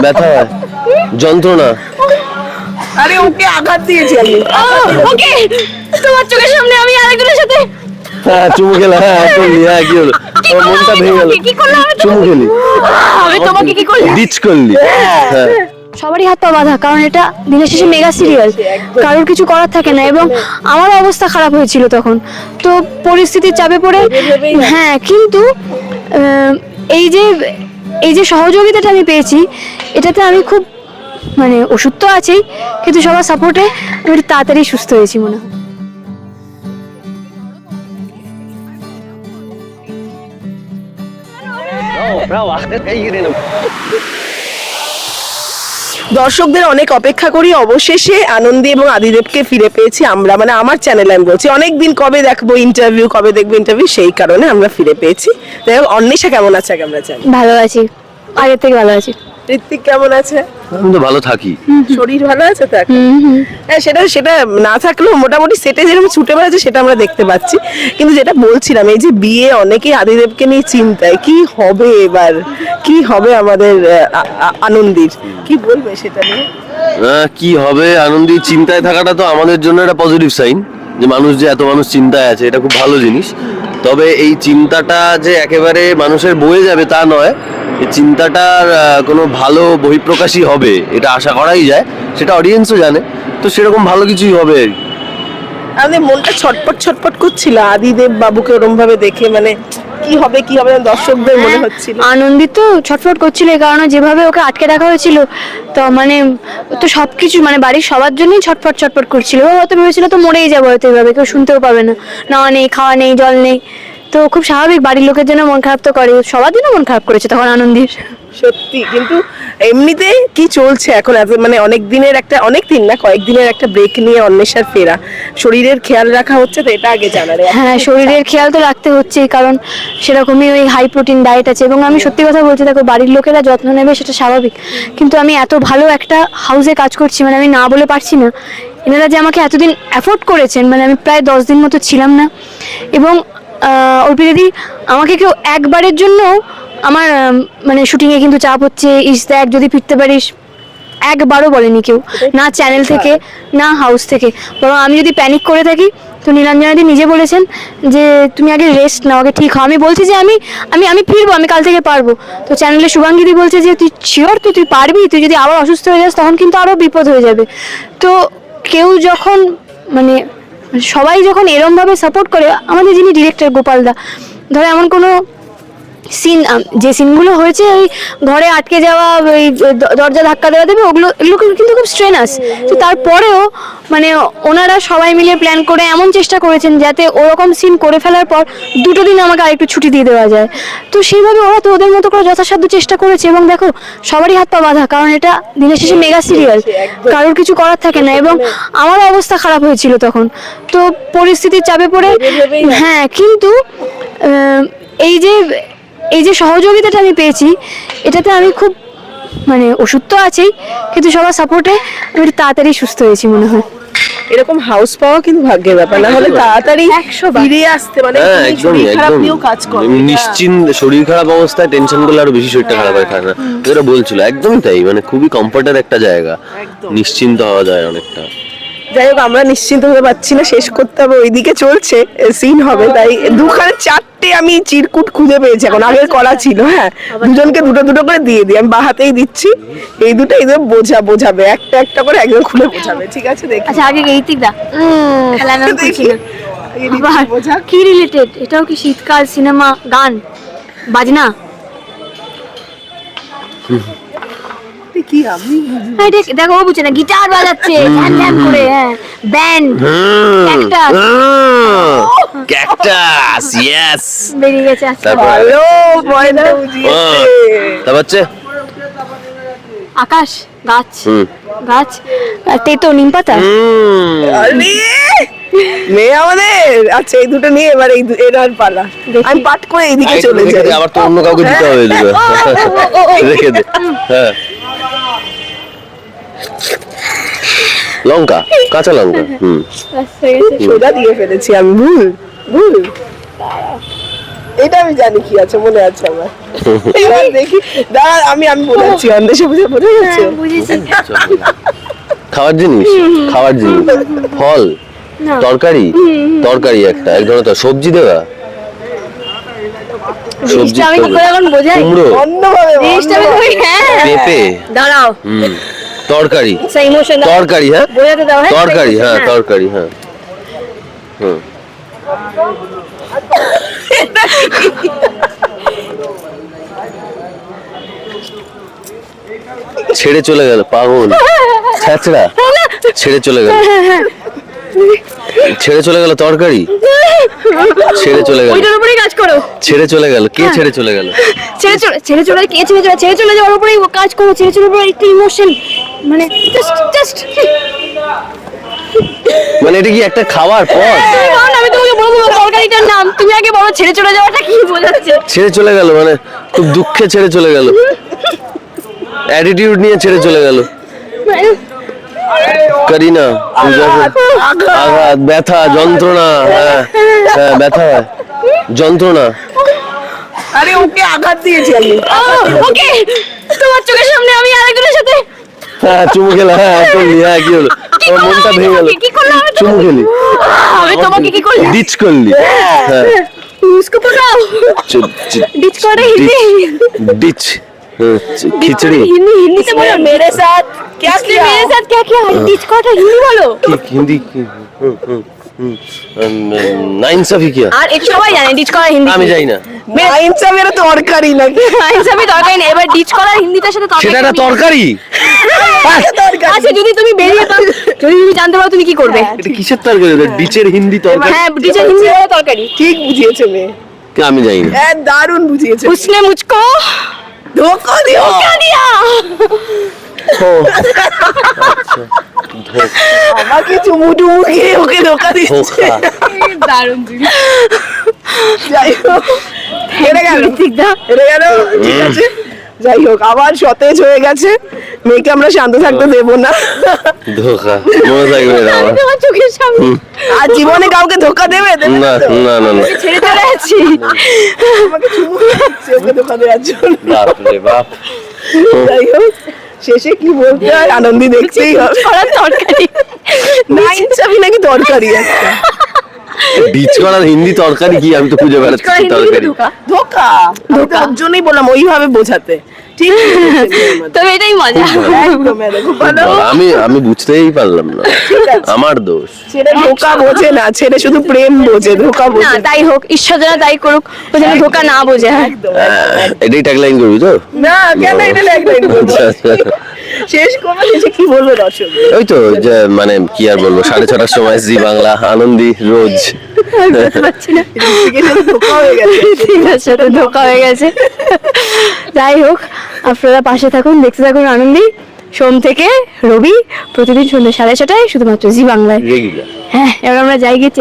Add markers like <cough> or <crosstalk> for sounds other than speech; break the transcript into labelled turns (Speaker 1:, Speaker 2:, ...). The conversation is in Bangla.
Speaker 1: ব্যথা হয়। যন্ত্রণা।
Speaker 2: আরে ওকে আঘাত দিয়েছি আমি।
Speaker 3: ওকে তোমার চোখের সামনে আমি আরেকজনের সাথে
Speaker 1: হ্যাঁ চুমু খেলা হ্যাঁ করলি হ্যাঁ কি হলো? আমার মনটা ভেঙে গেল।
Speaker 3: কি করলাম আমি
Speaker 1: চুমু খেলি।
Speaker 3: আমি তোমাকে কি করলাম?
Speaker 1: ডিচ করলি। হ্যাঁ।
Speaker 3: সবারই হাত পা বাঁধা কারণ এটা দিনের শেষে মেগা সিরিয়াল। কারোর কিছু করার থাকে না এবং আমার অবস্থা খারাপ হয়েছিল তখন। তো পরিস্থিতির চাপে পড়ে হ্যাঁ কিন্তু আহ, এই যে এই যে সহযোগিতাটা আমি পেয়েছি, এটাতে আমি খুব মানে ওষুধ তো আছেই, কিন্তু সবার সাপোর্টে আমি একটু তাড়াতাড়ি সুস্থ হয়েছি মনে হয়। <laughs>
Speaker 2: দর্শকদের অনেক অপেক্ষা করি। অবশেষে আনন্দে এবং আদিদেবকে ফিরে পেয়েছি আমরা। মানে আমার চ্যানেলে আমি বলছি, অনেকদিন কবে দেখব ইন্টারভিউ কবে দেখব ইন্টারভিউ সেই কারণে আমরা ফিরে পেয়েছি। যাই হোক, অন্বেষা কেমন আছে আমরা জানি।
Speaker 3: ভালো আছি। আগের থেকে ভালো আছি।
Speaker 2: ঋত্বিক কেমন আছে?
Speaker 1: আমি তো ভালো থাকি।
Speaker 2: শরীর ভালো আছে তো এখন? হ্যাঁ সেটা সেটা না থাকলেও মোটামুটি সেটে যেরকম ছুটে বেড়াচ্ছে সেটা আমরা দেখতে পাচ্ছি। কিন্তু যেটা বলছিলাম এই যে বিয়ে অনেকেই আদিদেবকে নিয়ে চিন্তায়। কি হবে এবার? কি হবে আমাদের আনন্দীর? কি বলবে সেটা নিয়ে?
Speaker 1: আহ, কি হবে আনন্দি চিন্তায় থাকাটা তো আমাদের জন্য একটা পজিটিভ সাইন যে মানুষ যে এত মানুষ চিন্তায় আছে এটা খুব ভালো জিনিস। তবে এই চিন্তাটা যে একেবারে মানুষের বয়ে যাবে তা নয়। চিন্তাটার কোনো ভালো বহিঃপ্রকাশই হবে এটা আশা করাই যায় সেটা অডিয়েন্সও জানে তো সেরকম ভালো কিছুই হবে। আর কি।
Speaker 2: আমাদের মনটা ছটপট ছটপট করছিল আদিদেব বাবুকে ওরম ভাবে দেখে মানে কি হবে কি হবে দর্শকদের মনে হচ্ছিল।
Speaker 3: আনন্দিত ছটফট করছিল এই কারণে যেভাবে ওকে আটকে রাখা হয়েছিল তো মানে ও তো সবকিছু মানে বাড়ির সবার জন্যই ছটফট ছটফট করছিল। ও হয়তো ভেবেছিল তো মরেই যাব হয়তো এইভাবে কেউ শুনতেও পাবে না। নাওয়া নেই খাওয়া নেই জল নেই। তো খুব স্বাভাবিক বাড়ির লোকের জন্য মন খারাপ তো করে সবার জন্য মন খারাপ করেছে তখন আনন্দের।
Speaker 2: সত্যি কিন্তু এমনিতে কি চলছে এখন? মানে অনেক দিনের একটা অনেক দিন না কয়েক দিনের একটা ব্রেক নিয়ে অন্বেষার ফেরা। শরীরের খেয়াল রাখা হচ্ছে তো এটা আগে জানার
Speaker 3: হ্যাঁ শরীরের খেয়াল তো রাখতে হচ্ছেই কারণ সেরকমই ওই হাই প্রোটিন ডায়েট আছে। এবং আমি সত্যি কথা বলছি দেখো বাড়ির লোকেরা যত্ন নেবে সেটা স্বাভাবিক। কিন্তু আমি এত ভালো একটা হাউসে কাজ করছি মানে আমি না বলে পারছি না। এনারা যে আমাকে এতদিন অ্যাফোর্ড করেছেন মানে আমি প্রায় দশ দিন মতো ছিলাম না। এবং অর্পি দিদি আমাকে কেউ একবারের জন্য আমার মানে শুটিংয়ে কিন্তু চাপ হচ্ছে, ইস দেখ যদি ফিরতে পারিস। একবারও বলেনি কেউ, না চ্যানেল থেকে, না হাউস থেকে। বরং আমি যদি প্যানিক করে থাকি, তো নীলাঞ্জনাদি নিজে বলেছেন যে, তুমি আগে রেস্ট নাও, আগে ঠিক হও। আমি বলছি যে, আমি আমি আমি ফিরবো, আমি কাল থেকে পারব। তো চ্যানেলে শুভাঙ্গিদি বলছে যে, তুই শিওর তুই তুই পারবি? তুই যদি আবার অসুস্থ হয়ে যাস, তখন কিন্তু আরও বিপদ হয়ে যাবে। তো কেউ যখন মানে সবাই যখন এরমভাবে সাপোর্ট করে আমাদের যিনি ডিরেক্টর গোপালদা ধরো এমন কোনো সিন যে সিনগুলো হয়েছে ওই ঘরে আটকে যাওয়া ওই দরজা ধাক্কা দেওয়া দেবে ওগুলো এগুলো কিন্তু খুব স্ট্রেনাস তো তারপরেও মানে ওনারা সবাই মিলে প্ল্যান করে এমন চেষ্টা করেছেন যাতে ওরকম সিন করে ফেলার পর দুটো দিন আমাকে আরেকটু ছুটি দিয়ে দেওয়া যায়। তো সেইভাবে ওরা তো ওদের মতো করে যথাসাধ্য চেষ্টা করেছে এবং দেখো সবারই হাত পা বাঁধা কারণ এটা দিনের শেষে মেগা সিরিয়াল কারোর কিছু করার থাকে না এবং আমার অবস্থা খারাপ হয়েছিল তখন। তো পরিস্থিতির চাপে পড়ে হ্যাঁ কিন্তু এই যে এই যে সহযোগিতাটা আমি পেয়েছি এটাতে আমি খুব মানে ওষুধ তো আছেই কিন্তু সবার সাপোর্টে আমি একটু তাড়াতাড়ি সুস্থ হয়েছি মনে হয়।
Speaker 2: এরকম হাউস পাওয়া কিন্তু ভাগ্যের ব্যাপার না হলে তাড়াতাড়ি
Speaker 3: একশো
Speaker 2: ফিরে আসতে মানে
Speaker 1: হ্যাঁ
Speaker 2: শরীর খারাপ নিয়েও কাজ করো
Speaker 1: নিশ্চিন্ত শরীর খারাপ অবস্থায় টেনশন করলে আরও বেশি শরীরটা খারাপ হয় খায় না। যেটা বলছিল একদমই তাই মানে খুবই কমফর্টের একটা জায়গা। নিশ্চিন্ত হওয়া যায় অনেকটা।
Speaker 2: যাই হোক আমরা নিশ্চিন্ত হতে পারছি না শেষ করতে হবে ওইদিকে চলছে সিন হবে তাই দুখানে চারটে আমি চিরকুট খুঁজে পেয়েছি এখন আগে করা ছিল হ্যাঁ দুজনকে দুটো দুটো করে দিয়ে দিই আমি বা হাতেই দিচ্ছি এই দুটো একদম বোঝা বোঝাবে একটা একটা করে একদম খুলে বোঝাবে ঠিক আছে দেখি।
Speaker 3: আচ্ছা আগে এইতিক দা
Speaker 2: এই বোঝা।
Speaker 3: কি রিলেটেড এটাও কি শীতকাল সিনেমা গান বাজনা?
Speaker 2: কি আমি
Speaker 3: হ্যাঁ, দেখো ও বুঝছে না গিটার বাজাচ্ছে ঝ্যান ঝ্যান করে হ্যাঁ ব্যান্ড Cactus.
Speaker 1: ক্যাকটাস ইয়েস
Speaker 3: বেরিয়ে গেছে আজকে
Speaker 2: ভালো পয়েন্টটা
Speaker 1: তারপর হচ্ছে
Speaker 3: আকাশ গাছ গাছ আর তেতো নিম পাতা
Speaker 2: মেয়ে আমাদের আচ্ছা এই দুটো নিয়ে এবার এই এর পালা আমি পাঠ করে এইদিকে চলে যাই
Speaker 1: আবার তো অন্য কাউকে দিতে হবে রেখে দে হ্যাঁ লঙ্কা কাঁচা লঙ্কা হুম।
Speaker 3: ব্যাস, হয়ে গেছে।
Speaker 2: সোজা দিয়ে ফেলেছি আমি ভুল ভুল। এটা আমি জানি কি আছে মনে আছে আমার। এবার দেখি দাঁড়া আমি আমি অন্দেশে বুঝে বুঝে গেছে?
Speaker 3: হ্যাঁ,
Speaker 1: খাওয়ার জিনিস খাওয়ার জিনিস ফল তরকারি তরকারি একটা এক ধরনের সবজি দেওয়া। সবজি
Speaker 3: আমি কি করে এখন বোঝাই।
Speaker 1: কুমড়ো।
Speaker 2: অন্যভাবে
Speaker 3: জিনিসটা আমি হ্যাঁ।
Speaker 1: পেঁপে।
Speaker 3: দাঁড়াও।
Speaker 1: হুম। তরকারি। তরকারি হ্যাঁ?
Speaker 3: হ্যাঁ?
Speaker 1: তরকারি হ্যাঁ
Speaker 3: হ্যাঁ।
Speaker 1: তরকারি হ্যাঁ। হুম। ছেড়ে চলে গেল পাগল। ছ্যাচড়া ছেড়ে চলে গেল। ছেড়ে চলে গেল তরকারি? ছেড়ে চলে গেল।
Speaker 3: ওইটার উপরেই কাজ করো।
Speaker 1: ছেড়ে চলে গেল কে। ছেড়ে চলে গেল?
Speaker 3: ছেড়ে চলে ছেড়ে চলে কে ছেড়ে চলে ছেড়ে চলে যাওয়ার উপরেই কাজ করো ছেড়ে চলে উপরে একটু ইমোশন মানে জাস্ট জাস্ট
Speaker 1: মানে এটা কি একটা খাওয়ার পর?
Speaker 3: আমি তোমাকে বলে দেবো তরকারিটার নাম। তুমি আগে বলো ছেড়ে চলে যাওয়াটা কি বোঝাচ্ছে
Speaker 1: ছেড়ে চলে গেল মানে খুব দুঃখে ছেড়ে চলে গেল। অ্যাটিটিউড নিয়ে ছেড়ে চলে গেল। করিনা আঘাত ব্যথা যন্ত্রণা হ্যাঁ হ্যাঁ ব্যথা যন্ত্রণা।
Speaker 2: আরে ওকে আঘাত দিয়েছি আমি।
Speaker 3: ওকে। তোমার চোখের সামনে আমি আরেকজনের সাথে
Speaker 1: হ্যাঁ চুমু খেলা হ্যাঁ করলি হ্যাঁ কি হলো
Speaker 3: কি
Speaker 1: আমার
Speaker 3: করলাম
Speaker 1: মনটা
Speaker 3: আমি
Speaker 1: ভেঙে গেল
Speaker 3: তোমাকে? কি করলাম আমি
Speaker 1: চুমু খেলি
Speaker 3: আমি তোমাকে কি করলাম
Speaker 1: ডিচ করলি হ্যাঁ
Speaker 3: उसको पकाओ
Speaker 1: চ- চ-
Speaker 3: डिच করে হিন্দি
Speaker 1: ডিচ হ্যাঁ, চ- খিচড়ি
Speaker 3: हिंदी हिंदी से बोलो मेरे साथ
Speaker 2: क्या
Speaker 3: इसने
Speaker 2: किया?
Speaker 3: मेरे साथ क्या किया डिच কটা হিন্দি বলো
Speaker 1: কি না ইনসাফি
Speaker 3: আর এটা সবাই জানে ডিচ করা হিন্দি
Speaker 1: আমি জানি না।
Speaker 2: না ইনসাফি এর তরকারি নাকি?
Speaker 3: না ইনসাফি তরকারি না এবার ডিচ করা হিন্দিটার সাথে তরকারি
Speaker 1: সেটা একটা হ্যাঁ, তরকারি?
Speaker 3: আচ্ছা যদি তুমি বেরিয়ে তো যদি তুমি জানতে পারো তুমি কি করবে।
Speaker 1: হ্যাঁ, এটা কিসের তরকারি ডিচের হ্যাঁ। হিন্দি তরকারি?
Speaker 3: হ্যাঁ ডিচের হিন্দি তরকারি।
Speaker 2: ঠিক বুঝিয়েছে মেয়ে।
Speaker 1: আমি জানি না।
Speaker 2: দারুণ বুঝিয়েছে।
Speaker 3: উসনে মুঝকো
Speaker 2: ধোকা
Speaker 3: দিয়া ধোকা
Speaker 1: দিয়া।
Speaker 2: আমাকে চুমু টুমু খেয়ে ওকে ধোকা দিচ্ছে
Speaker 3: দারুণ
Speaker 2: যাই হোক হেরে গেল
Speaker 3: ঠিক দা
Speaker 2: হেরে গেল ঠিক আছে যাই হোক আবার সতেজ হয়ে গেছে মেয়েকে আমরা শান্ত থাকতে দেবো না
Speaker 1: ধোকা মনে থাকবে এটা আমার
Speaker 3: চোখের সামনে
Speaker 2: আর জীবনে কাউকে ধোকা দেবে দেবে
Speaker 1: না না না না
Speaker 3: ছেড়ে চলে আছি
Speaker 2: আমাকে চুমু খাচ্ছে ওকে ধোকা দেওয়ার জন্য
Speaker 1: বাপ রে বাপ
Speaker 2: যাই হোক শেষে কি বলতে হয়? আনন্দি দেখতেই হবে।
Speaker 3: করার তরকারি
Speaker 2: না চাবি নাকি তরকারি একটা
Speaker 1: ডিচ করার হিন্দি তরকারি কি? আমি তো খুঁজে বেড়াচ্ছি
Speaker 3: করা
Speaker 1: তরকারি।
Speaker 3: ধোকা?
Speaker 2: ধোকা। আমি তো ওর জন্যই বললাম ওইভাবে বোঝাতে। ঠিক <laughs>
Speaker 3: তবে এটাই মজা।
Speaker 2: একদম একদম, খুব <laughs> ভালো
Speaker 1: আমি আমি বুঝতেই পারলাম না। আমার দোষ।
Speaker 2: ছেলে ধোকা বোঝে না ছেলে শুধু <laughs> প্রেম বোঝে ধোকা বোঝে।
Speaker 3: তাই হোক ঈশ্বর যেন তাই করুক ও যেন ধোকা না বোঝে।
Speaker 2: একদম
Speaker 1: আহ, এটাই ট্যাগলাইন করবি তো?
Speaker 2: না কেন এটা লাগলাইন করব। শেষ করব শেষে কি বলব দর্শক?
Speaker 1: ওই তো যে মানে কি আর বলব সাড়ে ছটার সময় জি বাংলা আনন্দি রোজ।
Speaker 2: ধোকা হয়ে গেছে।
Speaker 3: ঠিক আছে ধোকা হয়ে গেছে। যাই হোক আপনারা পাশে থাকুন দেখতে থাকুন আনন্দী। সোম থেকে রবি প্রতিদিন সন্ধ্যা সাড়ে ছটায় শুধুমাত্র জি বাংলায়। হ্যাঁ এবার আমরা যাই গিয়ে